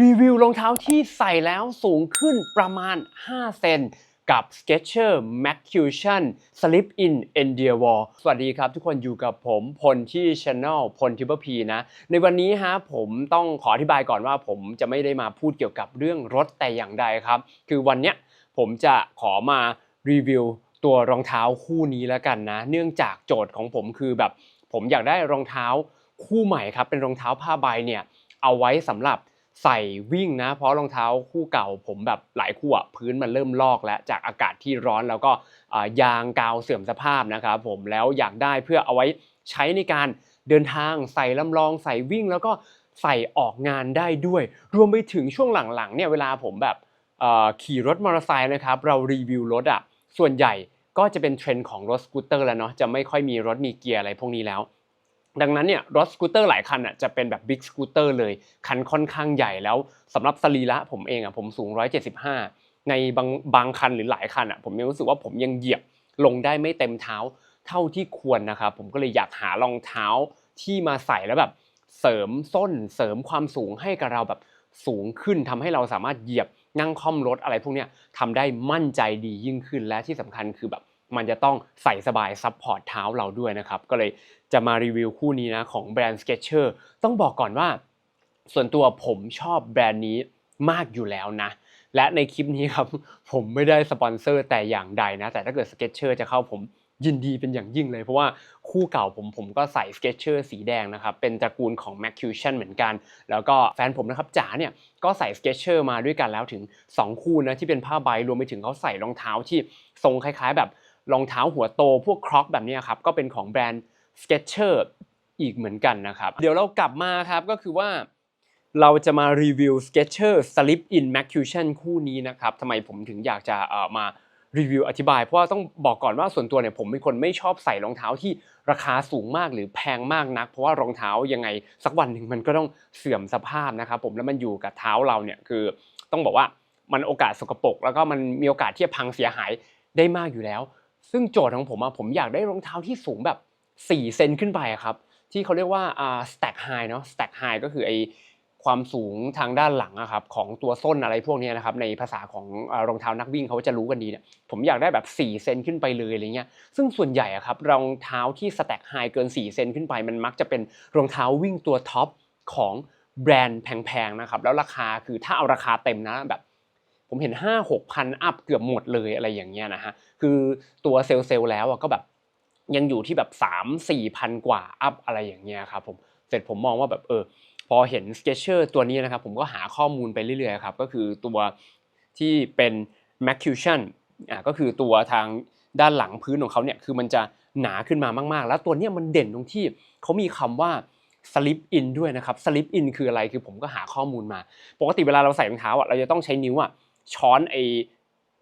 รีวิวรองเท้าที่ใส่แล้วสูงขึ้นประมาณ 5 เซนกับ Skechers Macution Slip In Endear Wall สวัสดีครับทุกคนอยู่กับผมพลที่ Channel พลทิปพีนะ ในวันนี้ฮะผมต้องขออธิบายก่อนว่าผมจะไม่ได้มาพูดเกี่ยวกับเรื่องรถแต่อย่างใดครับ คือวันเนี้ยผมจะขอมารีวิวตัวรองเท้าคู่นี้แล้วกันนะ เนื่องจากโจทย์ของผมคือแบบ ผมอยากได้รองเท้าคู่ใหม่ครับ เป็นรองเท้าผ้าใบเนี่ยเอาไว้สำหรับ ใส่วิ่งนะ เพราะรองเท้าคู่เก่าผมแบบหลายคู่อะพื้นมันเริ่มลอกแล้วจากอากาศที่ร้อนแล้วก็ยางกาวเสื่อมสภาพนะครับผมแล้วอยากได้เพื่อเอาไว้ใช้ในการเดินทางใส่ลำลองใส่วิ่งแล้วก็ใส่ออกงานได้ด้วย รวมไปถึงช่วงหลังๆเนี่ยเวลาผมแบบขี่รถมอเตอร์ไซค์นะครับเรารีวิวรถอะส่วนใหญ่ก็จะเป็นเทรนด์ของรถสกูตเตอร์แล้วเนาะจะไม่ค่อยมีรถมีเกียร์อะไรพวกนี้แล้ว ดังนั้นเนี่ยรถสกูตเตอร์หลายคันอะจะเป็นแบบบิ๊กสกูตเตอร์เลยคันค่อนข้างใหญ่แล้วสำหรับสรีระผมเองอะผมสูง 175 ในบางบางคันหรือหลายคันอะผมยังรู้สึกว่าผมยังเหยียบลงได้ไม่เต็มเท้าเท่าที่ควรนะครับผมก็เลยอยากหารองเท้าที่มาใส่แล้วแบบเสริมส้นเสริมความสูงให้กับเราแบบสูงขึ้นทำให้เราสามารถเหยียบนั่งค่อมรถอะไรพวกเนี้ยทำได้มั่นใจดียิ่งขึ้นและที่สำคัญคือแบบมันจะต้องใส่สบายซับพอร์ตเท้าเราด้วยนะครับก็เลย จะมารีวิวคู่นี้นะของแบรนด์ Skechers ต้องบอกก่อนว่า ส่วนตัวผมชอบแบรนด์นี้มากอยู่แล้วนะ และในคลิปนี้ครับผมไม่ได้สปอนเซอร์แต่อย่างใดนะ แต่ถ้าเกิด Skechers จะเข้าผมยินดีเป็นอย่างยิ่งเลย เพราะว่าคู่เก่าผมผมก็ใส่ Skechers สีแดงนะครับ เป็นตระกูลของ Macution เหมือนกัน แล้วก็แฟนผมนะครับจ๋าเนี่ยก็ใส่ Skechers มาด้วยกันแล้วถึง 2 คู่นะที่เป็นผ้าใบรวมไปถึงเขาใส่รองเท้าที่ทรงคล้ายๆ แบบรองเท้าหัวโตพวกครอกแบบนี้ครับก็เป็นของแบรนด์ Skechers อีกเหมือนกันนะครับ เดี๋ยวเรากลับมาครับก็คือว่าเราจะมารีวิว Skechers Slip In Macution คู่นี้นะครับทำไมผมถึงอยากจะมารีวิวอธิบาย เพราะว่าต้องบอกก่อนว่าส่วนตัวเนี่ยผมเป็นคนไม่ชอบใส่รองเท้าที่ราคาสูงมากหรือแพงมากนัก เพราะว่ารองเท้ายังไงสักวันหนึ่งมันก็ต้องเสื่อมสภาพนะครับผมแล้วมันอยู่กับเท้าเราเนี่ยคือต้องบอกว่ามันโอกาสสกปรกแล้วก็มันมีโอกาสที่จะพังเสียหายได้มากอยู่แล้ว ซึ่งโจทย์ของผมอะผมอยากได้รองเท้าที่สูงแบบ 4เซนขึ้นไปครับ ที่เขาเรียกว่า stack high เนาะ stack high ก็คือไอความสูงทางด้านหลังอะครับของตัวส้นอะไรพวกนี้นะครับในภาษาของรองเท้านักวิ่งเขาจะรู้กันดีเนี่ยผมอยากได้แบบ 4 เซนขึ้นไปเลยอะไรเงี้ยซึ่งส่วนใหญ่อะครับรองเท้าที่ stack high เกิน 4 เซนขึ้นไป มันมักจะเป็นรองเท้าวิ่งตัวท็อปของแบรนด์แพงๆนะครับแล้วราคาคือถ้าเอาราคาเต็มนะแบบผมเห็น 5 6พันอัพเกือบหมดเลยอะไรอย่างเงี้ยนะฮะคือตัวเซลล์แล้วอะก็แบบ ยังอยู่ที่แบบ3 4พันกว่าอัพอะไรอย่างเงี้ยครับผมเสร็จผมมองว่าแบบเออพอเห็น Skechers ตัวนี้นะครับผมก็หาข้อมูลไปเรื่อยๆครับก็คือตัวที่เป็น Macution อะก็คือตัวทางด้านหลังพื้นของเขาเนี่ยคือมันจะหนาขึ้นมามากๆ แล้วตัวเนี้ยมันเด่นตรงที่เขามีคำว่า slip in ด้วยนะครับ slip in คืออะไรคือผมก็หาข้อมูลมา ปกติเวลาเราใส่รองเท้าอะเราจะต้องใช้นิ้วอะช้อนไอ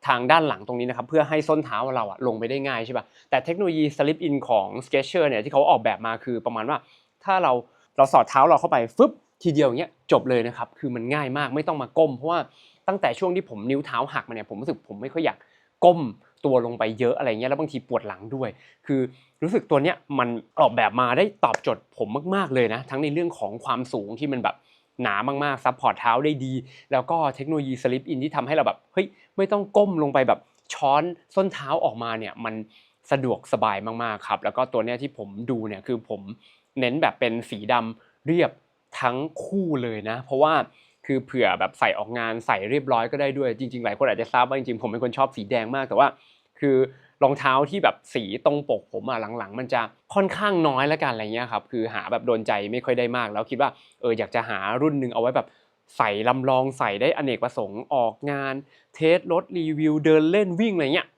ทางด้านหลังตรงนี้นะครับเพื่อให้ส้นเท้าเราอะลงไปได้ง่ายใช่ป่ะแต่เทคโนโลยี slip in ของ Skechers เนี่ยที่เขาออกแบบมาคือประมาณว่า ถ้าเราเราสอดเท้าเราเข้าไปฟึบทีเดียวเงี้ยจบเลยนะครับคือมันง่ายมากไม่ต้องมาก้ม เพราะว่าตั้งแต่ช่วงที่ผมนิ้วเท้าหักมาเนี่ยผมรู้สึกผมไม่ค่อยอยากก้มตัวลงไปเยอะอะไรเงี้ยแล้วบางทีปวดหลังด้วย คือรู้สึกตัวเนี้ยมันออกแบบมาได้ตอบโจทย์ผมมากๆเลยนะ ทั้งในเรื่องของความสูงที่มันแบบ หนามากๆซับพอร์ตเท้าได้ดี แล้วก็เทคโนโลยีสลิปอินที่ทำให้เราแบบเฮ้ยไม่ต้องก้มลงไปแบบช้อนส้นเท้าออกมาเนี่ยมันสะดวกสบายมากๆครับ แล้วก็ตัวเนี้ยที่ผมดูเนี่ยคือผมเน้นแบบเป็นสีดำเรียบทั้งคู่เลยนะ เพราะว่าคือเผื่อแบบใส่ออกงานใส่เรียบร้อยก็ได้ด้วยจริง ๆ หลายคนอาจจะทราบว่าจริงๆผมเป็นคนชอบสีแดงมากแต่ว่า คือ รองเท้าที่แบบสีตรงปกผมอะหลังๆ มันจะค่อนข้างน้อยแล้วกันอะไรเงี้ยครับคือหาแบบโดนใจไม่ค่อยได้มาก แล้วคิดว่าเอออยากจะหารุ่นหนึ่งเอาไว้แบบใส่ลำลองใส่ได้อเนกประสงค์ออกงาน เทสรถรีวิวเดินเล่นวิ่งอะไรเงี้ย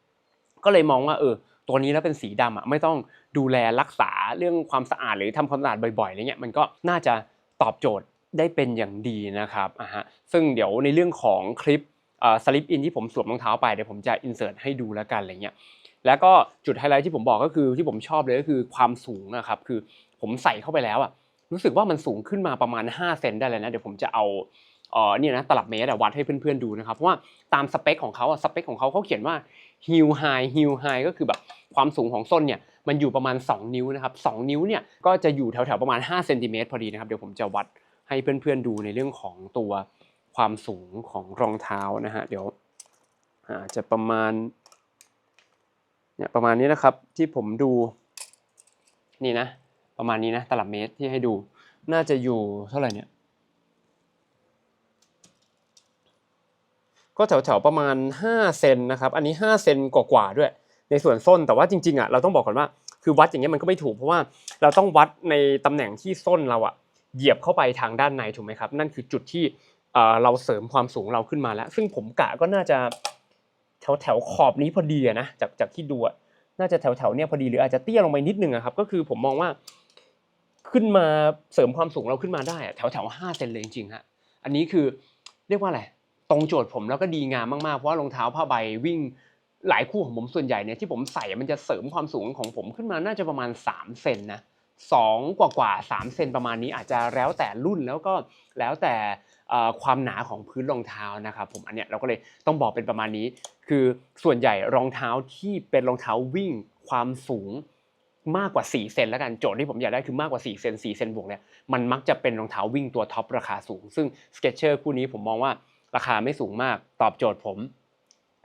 ก็เลยมองว่าเออตัวนี้แล้วเป็นสีดำอะไม่ต้องดูแลรักษาเรื่องความสะอาดหรือทำความสะอาดบ่อยๆอะไรเงี้ยมันก็น่าจะตอบโจทย์ได้เป็นอย่างดีนะครับอะฮะซึ่งเดี๋ยวในเรื่องของคลิปสลิปอินที่ผมสวมรองเท้าไปเดี๋ยวผมจะอินเสิร์ตให้ดูแล้วกันอะไรเงี้ย แล้วก็จุดไฮไลท์ที่ผมบอกก็คือที่ผมชอบเลยก็คือความสูงนะครับคือผมใส่เข้าไปแล้วอะรู้สึกว่ามันสูงขึ้นมาประมาณ 5 เซนได้เลยนะเดี๋ยวผมจะเอาเอ่อเนี่ยนะตลับเมตรอะวัดให้เพื่อนๆดูนะครับเพราะว่าตามสเปคของเขาอะสเปคของเขาเขาเขียนว่า heel high heel high ก็คือแบบความสูงของส้นเนี่ยมันอยู่ประมาณ 2 นิ้วนะครับ2นิ้วเนี่ยก็จะอยู่แถวๆประมาณ5เซนติเมตรพอดีนะครับเดี๋ยวผมจะวัดให้เพื่อนๆดูในเรื่องของตัวควความสูงของรองเท้านะฮะเดี๋ยวอาจจะประมาณ เนี่ยประมาณนี้นะครับที่ผมดูนี่นะ ประมาณนี้นะตลับเมตรที่ให้ดูน่าจะอยู่เท่าไหร่เนี่ย ก็แถวๆประมาณ5เซนนะครับอันนี้5เซนกว่าๆด้วย ในส่วนส้นแต่ว่าจริงๆอะเราต้องบอกก่อนว่าคือวัดอย่างเงี้ยมันก็ไม่ถูกเพราะว่าเราต้องวัดในตำแหน่งที่ส้นเราอะเหยียบเข้าไปทางด้านในถูกไหมครับ นั่นคือจุดที่เอ่อเราเสริมความสูงเราขึ้นมาแล้ว ซึ่งผมกะก็น่าจะ แถวแถวขอบนี้พอดีนะจากจากที่ดูอะน่าจะแถวแถวเนี้ยพอดีหรืออาจจะเตี้ยลงไปนิดนึงอะครับก็คือผมมองว่าขึ้นมาเสริมความสูงเราขึ้นมาได้แถวแถวห้าเซนเลยจริงๆฮะอันนี้คือเรียกว่าอะไรตรงโจทย์ผมแล้วก็ดีงามมากๆเพราะว่ารองเท้าผ้าใบวิ่งหลายคู่ของผมส่วนใหญ่เนี่ยที่ผมใส่มันจะเสริมความสูงของผมขึ้นมาน่าจะประมาณ3เซนนะสองกว่ากว่าสามเซนประมาณนี้อาจจะแล้วแต่รุ่นแล้วก็แล้วแต่ ความหนาของพื้นรองเท้านะครับผมอันเนี้ยเราก็เลยต้องบอกเป็นประมาณนี้ คือส่วนใหญ่รองเท้าที่เป็นรองเท้าวิ่งความสูงมากกว่า 4 เซนแล้วกันโจทย์ที่ผมอยากได้คือมากกว่า 4 เซน4เซนบวกเนี่ยมันมักจะเป็นรองเท้าวิ่งตัวท็อปราคาสูง ซึ่ง Skechers คู่นี้ผมมองว่าราคาไม่สูงมากตอบโจทย์ผม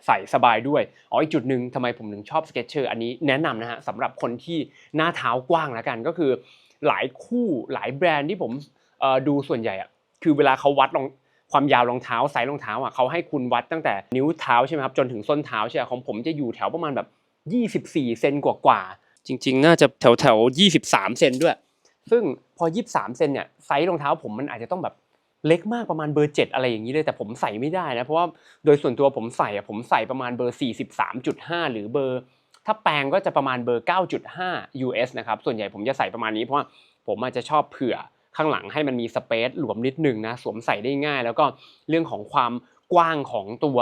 ใส่สบายด้วย อ๋ออีกจุดหนึ่งทำไมผมถึงชอบ Skechers อันนี้แนะนำนะฮะสำหรับคนที่หน้าเท้ากว้างแล้วกันก็คือ หลายคู่หลายแบรนด์ที่ผมดูส่วนใหญ่อะ คือเวลาเขาวัดรองความยาวรองเท้าไซส์รองเท้าอะเขาให้คุณวัดตั้งแต่นิ้วเท้าใช่ไหมครับจนถึงส้นเท้าใช่ไหมของผมจะอยู่แถวประมาณแบบ 24เซนกว่าๆจริง ๆ น่าจะแถวแถว23เซนด้วย ซึ่งพอ 23เซนเนี่ยไซส์รองเท้าผมมันอาจจะต้องแบบเล็กมากประมาณเบอร์7อะไรอย่างนี้เลยแต่ผมใส่ไม่ได้นะเพราะว่าโดยส่วนตัวผมใส่อะผมใส่ประมาณเบอร์ 43.5 หรือเบอร์ ถ้าแปลงก็จะประมาณเบอร์ 9.5 US นะครับส่วนใหญ่ผมจะใส่ประมาณนี้เพราะว่าผมอาจจะชอบเผื่อ ข้างหลังให้มันมีสเปซหลวมนิดนึงนะสวมใส่ได้ง่าย แล้วก็เรื่องของความกว้างของตัว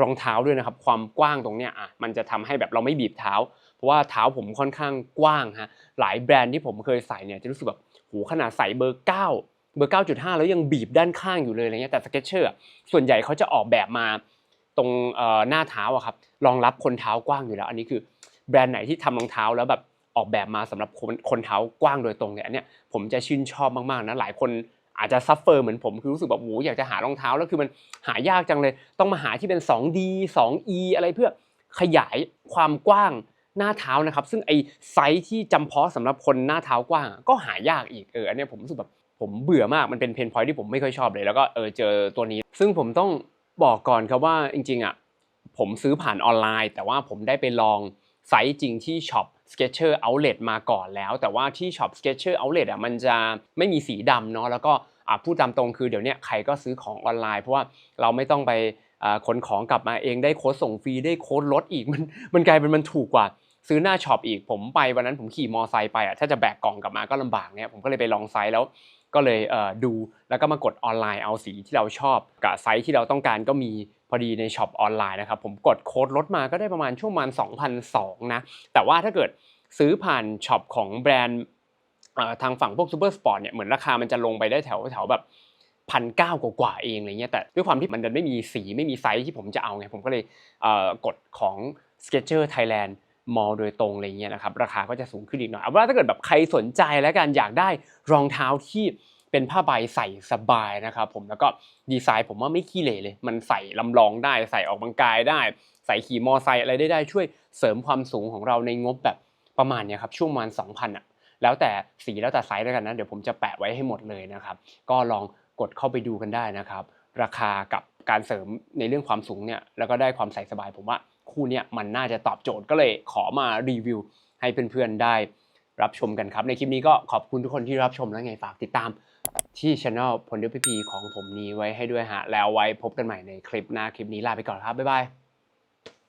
รองเท้าด้วยนะครับ ความกว้างตรงเนี้ยอะมันจะทำให้แบบเราไม่บีบเท้า เพราะว่าเท้าผมค่อนข้างกว้างฮะหลายแบรนด์ที่ผมเคยใส่เนี่ยจะรู้สึกแบบโหขนาดใส่เบอร์ 9 เบอร์ 9.5 แล้วยังบีบด้านข้างอยู่เลยอะไรเงี้ยแต่สเก็ตเชอร์ส่วนใหญ่เขาจะออกแบบมาตรงหน้าเท้าอะครับรองรับคนเท้ากว้างอยู่แล้ว อันนี้คือแบรนด์ไหนที่ทำรองเท้าแล้วแบบ ออกแบบมาสำหรับคนคนเท้ากว้างโดยตรงเนี่ยอันเนี้ยผมจะชื่นชอบมากๆนะหลายคนอาจจะซัฟเฟอร์เหมือนผมคือรู้สึกแบบโหอยากจะหารองเท้าแล้วคือมันหายากจังเลย ต้องมาหาที่เป็น 2D 2E อะไรเพื่อขยายความกว้างหน้าเท้านะครับซึ่งไอไซส์ที่จำเพาะสำหรับคนหน้าเท้ากว้าง ก็หายากอีกเอออันเนี้ยผมรู้สึกแบบผมเบื่อมากมันเป็นเพนพอยที่ผมไม่ค่อยชอบเลย แล้วก็เออเจอตัวนี้ ซึ่งผมต้องบอกก่อนครับว่าจริงๆอะผมซื้อผ่านออนไลน์ แต่ว่าผมได้ไปลอง ไซส์จริงที่ช็อป Sketcher Outlet มาก่อนแล้ว แต่ว่าที่ช็อป Sketcher Outlet อะมันจะไม่มีสีดำเนาะแล้วก็อะพูดตามตรงคือเดี๋ยวนี้ใครก็ซื้อของออนไลน์ เพราะว่าเราไม่ต้องไปขนของกลับมาเองได้โค้ดส่งฟรีได้โค้ดลดอีกมันมันกลายเป็นมันถูกกว่าซื้อหน้าช็อปอีกผมไปวันนั้นผมขี่มอไซค์ไปอะถ้าจะแบกกล่องกลับมาก็ลำบากเนี่ยผมก็เลยไปลองไซส์แล้ว ก็เลยเดูแล้วก็มากดออนไลน์เอาสีที่เราชอบกับไซส์ที่เราต้องการก็มีพอดีในช็อปออนไลน์นะครับผมกดโค้ดลดมาก็ได้ประมาณช่วงประมาณ2,002นะแต่ว่าถ้าเกิดซื้อผ่านช็อปของแบรนด์ทางฝั่งพวกซูเปอร์สปอร์ตเนี่ยเหมือนราคามันจะลงไปได้แถวแถวแบบพันเก้ากว่าเองอะไรเงี้ยแต่ด้วยความที่มันไม่มีสีไม่มีไซส์ที่ผมจะเอาไง ผมก็เลยเกดของ Skechers Thailand มอลโดยตรงอะไรเงี้ยนะครับราคาก็จะสูงขึ้นอีกหน่อยเอาว่าถ้าเกิดแบบใครสนใจแล้วกันอยากได้รองเท้าที่ เป็นผ้าใบใส่สบายนะครับผมแล้วก็ดีไซน์ผมว่าไม่ขี้เหร่เลย มันใส่ลำลองได้ใส่ออกกำลังกายได้ ใส่ขี่มอไซค์อะไรได้ได้ช่วยเสริมความสูงของเราในงบแบบประมาณเนี้ยครับช่วงประมาณ2,000อะแล้วแต่สีแล้วแต่ไซส์แล้วกันนะเดี๋ยวผมจะแปะไว้ให้หมดเลยนะครับก็ลองกดเข้าไปดูกันได้นะครับ ราคากับการเสริมในเรื่องความสูงเนี่ยแล้วก็ได้ความใส่สบายผมว่าคู่เนี้ยมันน่าจะตอบโจทย์ก็เลยขอมารีวิวให้เพื่อนๆได้รับชมกันครับ ในคลิปนี้ก็ขอบคุณทุกคนที่รับชมแล้วไงฝากติดตาม ที่ช anel พลเดพีของผมนี้ไว้ให้ด้วยฮะ แล้วไว้พบกันใหม่ในคลิปหน้าคลิปนี้ลาไปก่อนครับ บ๊ายบาย